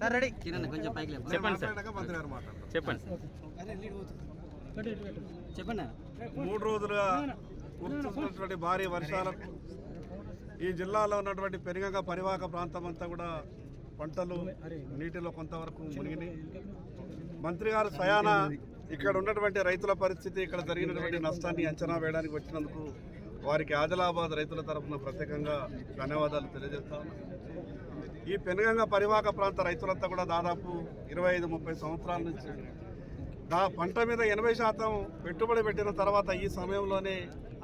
Sir ready. కొంచెం పైకి. చెప్పండి సార్. చెప్పండి. చెప్పండి. మూడు రోజులుగా కురుస్తున్నటువంటి భారీ వర్షాలకు ఈ జిల్లాలో ఉన్నటువంటి పెరిగంగ పరివాహక ప్రాంతం అంతా కూడా పంటలు నీటిలో కొంతవరకు మునిగినాయి. మంత్రి గారు స్వయాన ఇక్కడ ఉన్నటువంటి రైతుల పరిస్థితి ఇక్కడ జరిగినటువంటి నష్టాన్ని అంచనా వేయడానికి వచ్చినందుకు వారికి ఆదిలాబాద్ రైతుల తరఫున ప్రత్యేకంగా ధన్యవాదాలు తెలియజేస్తా ఉన్నాను. ఈ పెనుగంగ పరివాహక ప్రాంత రైతులంతా కూడా దాదాపు ఇరవై ఐదు ముప్పై సంవత్సరాల నుంచి దా పంట మీద ఎనభై శాతం పెట్టుబడి పెట్టిన తర్వాత ఈ సమయంలోనే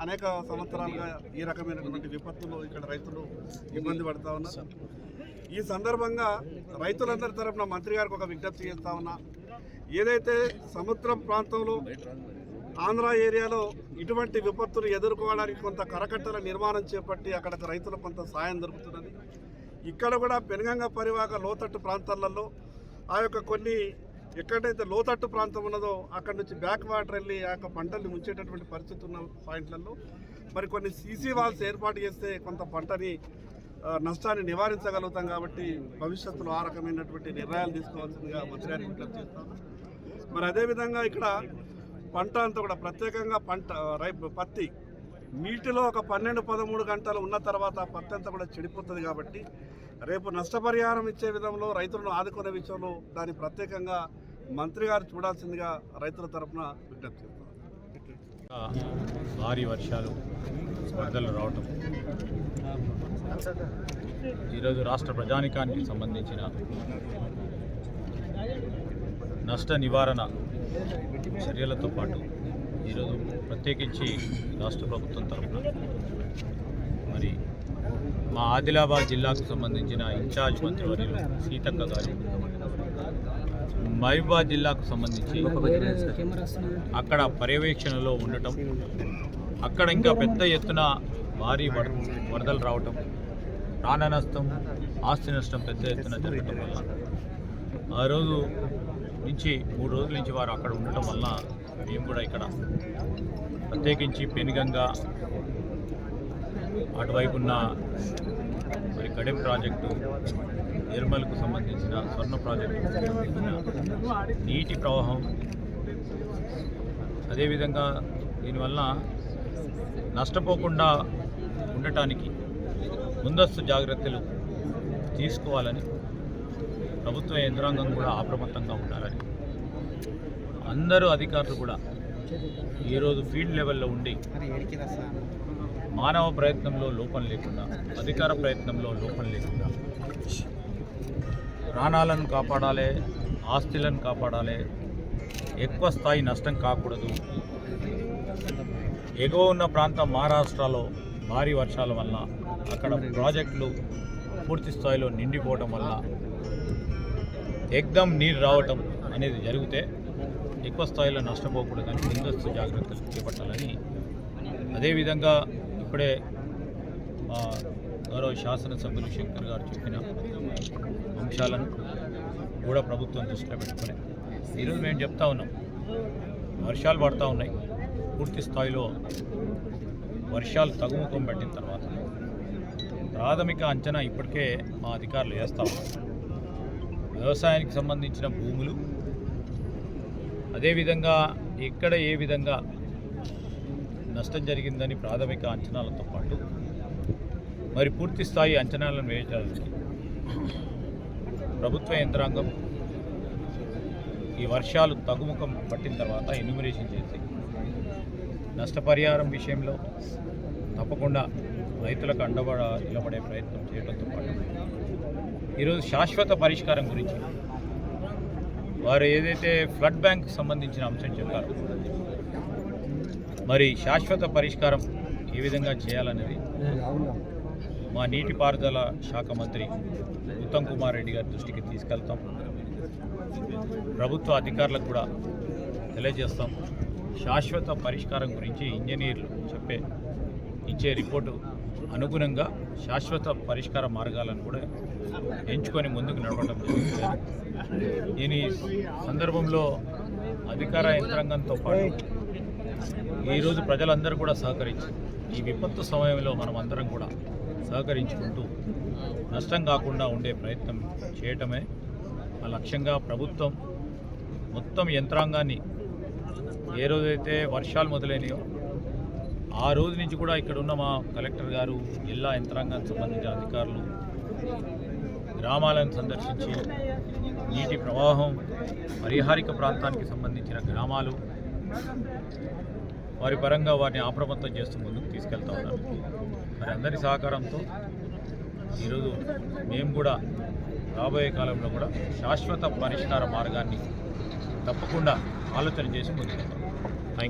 అనేక సంవత్సరాలుగా ఈ రకమైనటువంటి విపత్తులు ఇక్కడ రైతులు ఇబ్బంది పడతా ఉన్నారు. ఈ సందర్భంగా రైతులందరి తరపున మంత్రి గారికి ఒక విజ్ఞప్తి చేస్తా ఉన్నా. ఏదైతే సముద్ర ప్రాంతంలో ఆంధ్ర ఏరియాలో ఇటువంటి విపత్తులు ఎదుర్కోవడానికి కొంత కరకట్టల నిర్మాణం చేపట్టి అక్కడ రైతులకు కొంత సాయం దొరుకుతున్నది. ఇక్కడ కూడా పెనుగంగ పరివాహక లోతట్టు ప్రాంతాలలో ఆ యొక్క కొన్ని ఎక్కడైతే లోతట్టు ప్రాంతం ఉన్నదో అక్కడ నుంచి బ్యాక్ వాటర్ వెళ్ళి ఆ యొక్క పంటల్ని ముంచేటటువంటి పరిస్థితి ఉన్న పాయింట్లలో మరి కొన్ని సీసీ వాల్స్ ఏర్పాటు చేస్తే కొంత పంటని నష్టాన్ని నివారించగలుగుతాం కాబట్టి భవిష్యత్తులో ఆ రకమైనటువంటి నిర్ణయాలు తీసుకోవాల్సిందిగా మంత్రి విజ్ఞప్తి చేస్తాను మరి అదేవిధంగా ఇక్కడ పంట అంతా కూడా ప్రత్యేకంగా పంట రై పత్తి నీటిలో ఒక పన్నెండు పదమూడు గంటలు ఉన్న తర్వాత పత్తంతా పత్తి అంతా కూడా చెడిపోతుంది కాబట్టి రేపు నష్టపరిహారం ఇచ్చే విధంలో రైతులను ఆదుకునే విషయంలో దాన్ని ప్రత్యేకంగా మంత్రి గారు చూడాల్సిందిగా రైతుల తరఫున విజ్ఞప్తి భారీ వర్షాలు వరదలు రావటం. ఈరోజు రాష్ట్ర ప్రజానికానికి సంబంధించిన నష్ట నివారణ చర్యలతో పాటు ఈరోజు ప్రత్యేకించి రాష్ట్ర ప్రభుత్వం తరఫున మరి మా ఆదిలాబాద్ జిల్లాకు సంబంధించిన ఇన్ఛార్జ్ మంత్రివర్యులు సీతక్క గారు మహిబాద్ జిల్లాకు సంబంధించి అక్కడ పర్యవేక్షణలో ఉండటం అక్కడ ఇంకా పెద్ద ఎత్తున భారీ వర వరదలు రావటం ప్రాణ నష్టం ఆస్తి నష్టం పెద్ద ఎత్తున జరగటం వల్ల ఆ రోజు నుంచి మూడు రోజుల నుంచి వారు అక్కడ ఉండటం వల్ల మేము కూడా ఇక్కడ ప్రత్యేకించి పెనుగంగా అటువైపు ఉన్న మరి కడెం ప్రాజెక్టు నిర్మల్కు సంబంధించిన స్వర్ణ ప్రాజెక్టు నీటి ప్రవాహం. అదేవిధంగా దీనివల్ల నష్టపోకుండా ఉండటానికి ముందస్తు జాగ్రత్తలు తీసుకోవాలని ప్రభుత్వ యంత్రాంగం కూడా అప్రమత్తంగా ఉండాలని అందరూ అధికారులు కూడా ఈరోజు ఫీల్డ్ లెవెల్లో ఉండి మానవ ప్రయత్నంలో లోపం లేకుండా అధికార ప్రయత్నంలో లోపం లేకుండా ప్రాణాలను కాపాడాలి ఆస్తులను కాపాడాలి ఎక్కువ స్థాయి నష్టం కాకూడదు. ఎగువ ఉన్న ప్రాంతం మహారాష్ట్రలో భారీ వర్షాల వల్ల అక్కడ ప్రాజెక్టులు పూర్తి స్థాయిలో నిండిపోవటం వల్ల ఎగ్దమ్ నీరు రావటం అనేది జరిగితే ఎక్కువ స్థాయిలో నష్టపోకూడదని ముందస్తు జాగ్రత్తలు చేపట్టాలని. అదేవిధంగా ఇప్పుడే మా గౌరవ శాసనసభ్యులు శంకర్ గారు చెప్పిన అంశాలను కూడా ప్రభుత్వం దృష్టిలో పెట్టుకుని ఈరోజు మేము చెప్తా ఉన్నాం. వర్షాలు పడతా ఉన్నాయి. పూర్తి స్థాయిలో వర్షాలు తగ్గుముఖం పట్టిన తర్వాత ప్రాథమిక అంచనా ఇప్పటికే మా అధికారులు వేస్తా ఉన్నారు. వ్యవసాయానికి సంబంధించిన భూములు అదేవిధంగా ఎక్కడ ఏ విధంగా నష్టం జరిగిందని ప్రాథమిక అంచనాలతో పాటు మరి పూర్తి స్థాయి అంచనాలను వేయడానికి ప్రభుత్వ యంత్రాంగం ఈ వర్షాలు తగుముఖం పట్టిన తర్వాత ఎన్యూమరేషన్ చేసి నష్టపరిహారం విషయంలో తప్పకుండా రైతులకు అండబడ నిలబడే ప్రయత్నం చేయడంతో పాటు ఈరోజు శాశ్వత పరిష్కారం గురించి వారు ఏదైతే ఫ్లడ్ బ్యాంక్ సంబంధించిన అంశం చెప్పారు మరి శాశ్వత పరిష్కారం ఏ విధంగా చేయాలనేది మా నీటిపారుదల శాఖ మంత్రి ఉత్తమ్ కుమార్ రెడ్డి గారి దృష్టికి తీసుకెళ్తాం. ప్రభుత్వ అధికారులకు కూడా తెలియజేస్తాం. శాశ్వత పరిష్కారం గురించి ఇంజనీర్లు చెప్పే ఇచ్చే రిపోర్టు అనుగుణంగా శాశ్వత పరిష్కార మార్గాలను కూడా ఎంచుకొని ముందుకు నడవడం జరుగుతుంది. దీని సందర్భంలో అధికార యంత్రాంగంతో పాటు ఈరోజు ప్రజలందరూ కూడా సహకరించి ఈ విపత్తు సమయంలో మనం అందరం కూడా సహకరించుకుంటూ నష్టం కాకుండా ఉండే ప్రయత్నం చేయటమే ఆ లక్ష్యంగా ప్రభుత్వం మొత్తం యంత్రాంగాన్ని ఏ రోజైతే వర్షాలు మొదలైనయో ఆ రోజు నుంచి కూడా ఇక్కడ ఉన్న మా కలెక్టర్ గారు జిల్లా యంత్రాంగానికి సంబంధించిన అధికారులు గ్రామాలను సందర్శించి నీటి ప్రవాహం పరిహారిక ప్రాంతానికి సంబంధించిన గ్రామాలు వారి పరంగా వారిని అప్రమత్తం చేస్తూ ముందుకు తీసుకెళ్తా ఉన్నారు మరి అందరి సహకారంతో ఈరోజు మేము కూడా రాబోయే కాలంలో కూడా శాశ్వత పరిష్కార మార్గాన్ని తప్పకుండా ఆలోచన చేసి ముందుకెళ్తాం.